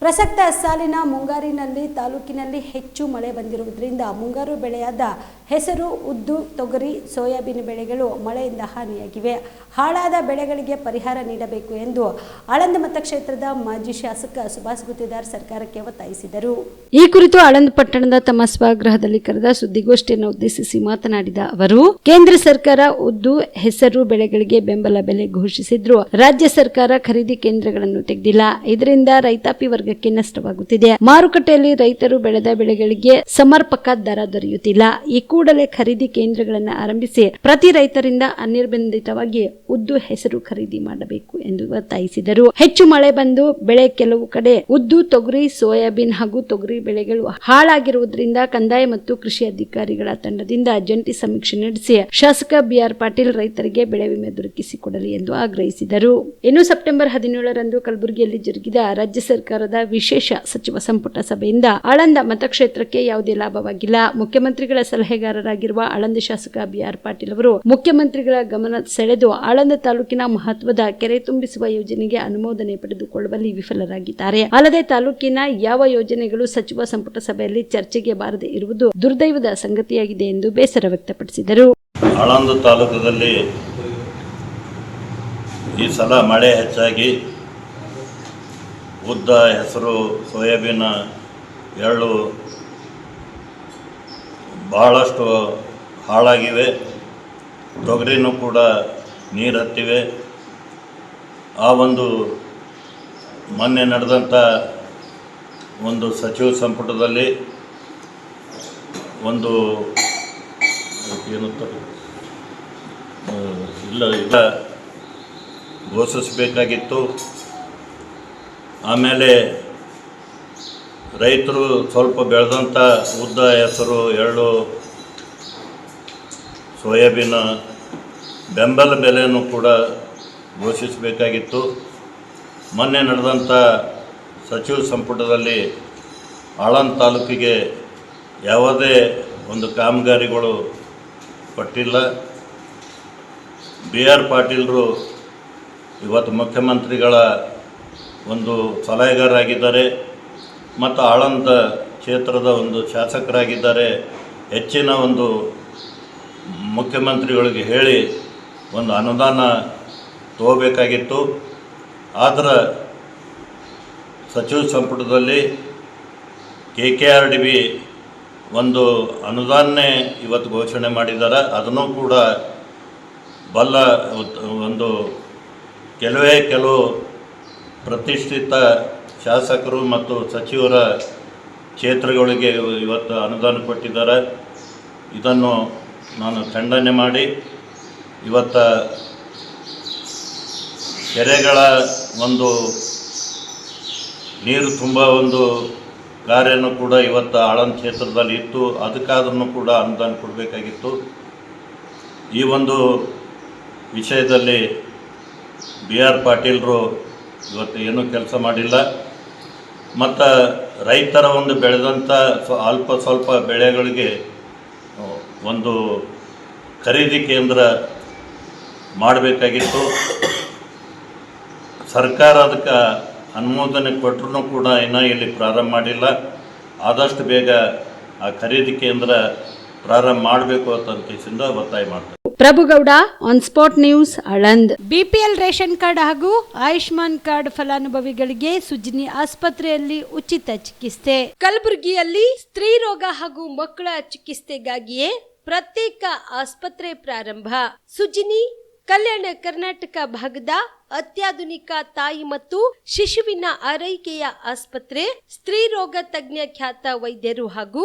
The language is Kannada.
ಪ್ರಸಕ್ತ ಸಾಲಿನ ಮುಂಗಾರಿನಲ್ಲಿ ತಾಲೂಕಿನಲ್ಲಿ ಹೆಚ್ಚು ಮಳೆ ಬಂದಿರುವುದರಿಂದ ಮುಂಗಾರು ಬೆಳೆಯಾದ ಹೆಸರು, ಉದ್ದು, ತೊಗರಿ, ಸೋಯಾಬೀನ್ ಬೆಳೆಗಳು ಮಳೆಯಿಂದ ಹಾನಿಯಾಗಿವೆ. ಹಾಳಾದ ಬೆಳೆಗಳಿಗೆ ಪರಿಹಾರ ನೀಡಬೇಕು ಎಂದು ಆಳಂದ ಮತಕ್ಷೇತ್ರದ ಮಾಜಿ ಶಾಸಕ ಸುಭಾಷ್ ಗುತ್ತಿದಾರ್ ಸರ್ಕಾರಕ್ಕೆ ಒತ್ತಾಯಿಸಿದರು. ಈ ಕುರಿತು ಆಳಂದ ಪಟ್ಟಣದ ತಮ್ಮ ಸ್ವಗೃಹದಲ್ಲಿ ಕರೆದ ಸುದ್ದಿಗೋಷ್ಠಿಯನ್ನು ಉದ್ದೇಶಿಸಿ ಮಾತನಾಡಿದ ಅವರು, ಕೇಂದ್ರ ಸರ್ಕಾರ ಉದ್ದು ಹೆಸರು ಬೆಳೆಗಳಿಗೆ ಬೆಂಬಲ ಬೆಲೆ ಘೋಷಿಸಿದ್ರು. ರಾಜ್ಯ ಸರ್ಕಾರ ಖರೀದಿ ಕೇಂದ್ರಗಳನ್ನು ತೆಗೆದಿಲ್ಲ. ಇದರಿಂದ ರೈತಾಪಿ ವರ್ಗಕ್ಕೆ ನಷ್ಟವಾಗುತ್ತಿದೆ. ಮಾರುಕಟ್ಟೆಯಲ್ಲಿ ರೈತರು ಬೆಳೆದ ಬೆಳೆಗಳಿಗೆ ಸಮರ್ಪಕ ದರ ದೊರೆಯುತ್ತಿಲ್ಲ. ಈ ಕೂಡಲೇ ಖರೀದಿ ಕೇಂದ್ರಗಳನ್ನು ಆರಂಭಿಸಿ ಪ್ರತಿ ರೈತರಿಂದ ಅನಿರ್ಬಂಧಿತವಾಗಿ ಉದ್ದು ಹೆಸರು ಖರೀದಿ ಮಾಡಬೇಕು ಎಂದು ಒತ್ತಾಯಿಸಿದರು. ಹೆಚ್ಚು ಮಳೆ ಬಂದು ಬೆಳೆ ಕೆಲವು ಕಡೆ ಉದ್ದು ತೊಗರಿ, ಸೋಯಾಬೀನ್ ಹಾಗೂ ತೊಗರಿ ಬೆಳೆಗಳು ಹಾಳಾಗಿರುವುದರಿಂದ ಕಂದಾಯ ಮತ್ತು ಕೃಷಿ ಅಧಿಕಾರಿಗಳ ತಂಡದಿಂದ ಜಂಟಿ ಸಮೀಕ್ಷೆ ನಡೆಸಿ ಶಾಸಕ ಬಿಆರ್ ಪಾಟೀಲ್ ರೈತರಿಗೆ ಬೆಳೆ ವಿಮೆ ದೊರಕಿಸಿಕೊಡಲಿ ಎಂದು ಆಗ್ರಹಿಸಿದರು. ಇನ್ನು ಸೆಪ್ಟೆಂಬರ್ ಹದಿನೇಳರಂದು ಕಲಬುರಗಿಯಲ್ಲಿ ಜರುಗಿದ ರಾಜ್ಯ ಸರ್ಕಾರದ ವಿಶೇಷ ಸಚಿವ ಸಂಪುಟ ಸಭೆಯಿಂದ ಆಳಂದ ಮತಕ್ಷೇತ್ರಕ್ಕೆ ಯಾವುದೇ ಲಾಭವಾಗಿಲ್ಲ. ಮುಖ್ಯಮಂತ್ರಿಗಳ ಸಲಹೆಗಾರರಾಗಿರುವ ಆಳಂದ ಶಾಸಕ ಬಿಆರ್ ಪಾಟೀಲ್ ಅವರು ಮುಖ್ಯಮಂತ್ರಿಗಳ ಗಮನ ಸೆಳೆದು ಆಳಂದ ತಾಲೂಕಿನ ಮಹತ್ವದ ಕೆರೆ ತುಂಬಿಸುವ ಯೋಜನೆಗೆ ಅನುಮೋದನೆ ಪಡೆದುಕೊಳ್ಳುವಲ್ಲಿ ವಿಫಲರಾಗಿದ್ದಾರೆ. ಅಲ್ಲದೆ ತಾಲೂಕಿನ ಯಾವ ಯೋಜನೆಗಳು ಸಚಿವ ಸಂಪುಟ ಸಭೆಯಲ್ಲಿ ಚರ್ಚೆಗೆ ಬಾರದೆ ಇರುವುದು ದುರ್ದೈವದ ಸಂಗತಿಯಾಗಿದೆ ಎಂದು ಬೇಸರ ವ್ಯಕ್ತಪಡಿಸಿದರು. ಆಳಂದ ತಾಲೂಕದಲ್ಲಿ ಈ ಸಲ ಮಳೆ ಹೆಚ್ಚಾಗಿ ಉದ್ದ, ಹೆಸರು, ಸೋಯಾಬೀನ, ಎಳ್ಳು ಬಹಳಷ್ಟು ಹಾಳಾಗಿವೆ. ತೊಗರಿನೂ ಕೂಡ ನೀರು ಹತ್ತಿವೆ. ಆ ಒಂದು ಮೊನ್ನೆ ನಡೆದಂಥ ಒಂದು ಸಚಿವ ಸಂಪುಟದಲ್ಲಿ ಒಂದು ಏನು ಇಲ್ಲ ಇಲ್ಲ, ಘೋಷಿಸಬೇಕಾಗಿತ್ತು. ಆಮೇಲೆ ರೈತರು ಸ್ವಲ್ಪ ಬೆಳೆದಂಥ ಉದ್ದ ಹೆಸರು ಎಳ್ಳು ಸೋಯಾಬೀನ ಬೆಂಬಲ ಬೆಲೆಯನ್ನು ಕೂಡ ಘೋಷಿಸಬೇಕಾಗಿತ್ತು. ಮೊನ್ನೆ ನಡೆದಂಥ ಸಚಿವ ಸಂಪುಟದಲ್ಲಿ ಆಳನ್ ತಾಲೂಕಿಗೆ ಯಾವುದೇ ಒಂದು ಕಾಮಗಾರಿಗಳು ಕೊಟ್ಟಿಲ್ಲ ಬಿ ಆರ್ ಪಾಟೀಲರು ಇವತ್ತು ಮುಖ್ಯಮಂತ್ರಿಗಳ ಒಂದು ಸಲಹೆಗಾರರಾಗಿದ್ದಾರೆ ಮತ್ತು ಆಳಂದ ಕ್ಷೇತ್ರದ ಒಂದು ಶಾಸಕರಾಗಿದ್ದಾರೆ. ಹೆಚ್ಚಿನ ಒಂದು ಮುಖ್ಯಮಂತ್ರಿಗಳಿಗೆ ಹೇಳಿ ಒಂದು ಅನುದಾನ ತಗೋಬೇಕಾಗಿತ್ತು. ಆದರೆ ಸಚಿವ ಸಂಪುಟದಲ್ಲಿ K K R D B ಒಂದು ಅನುದಾನನೇ ಇವತ್ತು ಘೋಷಣೆ ಮಾಡಿದ್ದಾರೆ. ಅದನ್ನು ಕೂಡ ಬಲ್ಲ ಒಂದು ಕೆಲವೇ ಕೆಲವು ಪ್ರತಿಷ್ಠಿತ ಶಾಸಕರು ಮತ್ತು ಸಚಿವರ ಕ್ಷೇತ್ರಗಳಿಗೆ ಇವತ್ತು ಅನುದಾನ ಕೊಟ್ಟಿದ್ದಾರೆ. ಇದನ್ನು ನಾನು ಖಂಡನೆ ಮಾಡಿ, ಇವತ್ತು ಕೆರೆಗಳ ಒಂದು ನೀರು ತುಂಬ ಒಂದು ಕಾರ್ಯನೂ ಕೂಡ ಇವತ್ತು ಆಳಂದ ಕ್ಷೇತ್ರದಲ್ಲಿ ಇತ್ತು. ಅದಕ್ಕಾದ್ರೂ ಕೂಡ ಅನುದಾನ ಕೊಡಬೇಕಾಗಿತ್ತು. ಈ ಒಂದು ವಿಷಯದಲ್ಲಿ ಬಿ ಆರ್ ಪಾಟೀಲರು ಇವತ್ತು ಏನೂ ಕೆಲಸ ಮಾಡಿಲ್ಲ. ಮತ್ತು ರೈತರ ಒಂದು ಬೆಳೆದಂಥ ಅಲ್ಪ ಸ್ವಲ್ಪ ಬೆಳೆಗಳಿಗೆ ಒಂದು ಖರೀದಿ ಕೇಂದ್ರ ಮಾಡಬೇಕಾಗಿತ್ತು. ಸರ್ಕಾರ ಅದಕ್ಕೆ ಅನುಮೋದನೆ ಕೊಟ್ಟರೂ ಕೂಡ ಇನ್ನೂ ಇಲ್ಲಿ ಪ್ರಾರಂಭ ಮಾಡಿಲ್ಲ. ಆದಷ್ಟು ಬೇಗ ಆ ಖರೀದಿ ಕೇಂದ್ರ ಪ್ರಾರಂಭ ಮಾಡಬೇಕು ಅಂತ ಒತ್ತಾಯ ಮಾಡ್ತಾರೆ Prabhugowda on spot news Aland BPL ration card ಹಾಗೂ ಆಯುಷ್ಮಾನ್ ಕಾರ್ಡ್ ಫಲಾನುಭವಿಗಳಿಗೆ ಸುಜಿನಿ ಆಸ್ಪತ್ರೆಯಲ್ಲಿ ಉಚಿತ ಚಿಕಿತ್ಸೆ. ಕಲಬುರಗಿಯಲ್ಲಿ ಸ್ತ್ರೀ ರೋಗ ಹಾಗೂ ಮಕ್ಕಳ ಚಿಕಿತ್ಸೆಗಾಗಿಯೇ ಪ್ರತ್ಯೇಕ ಆಸ್ಪತ್ರೆ ಪ್ರಾರಂಭ. ಸುಜಿನಿ, ಕಲ್ಯಾಣ ಕರ್ನಾಟಕ ಭಾಗದ ಅತ್ಯಾಧುನಿಕ ತಾಯಿ ಮತ್ತು ಶಿಶುವಿನ ಆರೈಕೆಯ ಆಸ್ಪತ್ರೆ, ಸ್ತ್ರೀ ರೋಗ ತಜ್ಞ ಖ್ಯಾತ ವೈದ್ಯರು ಹಾಗೂ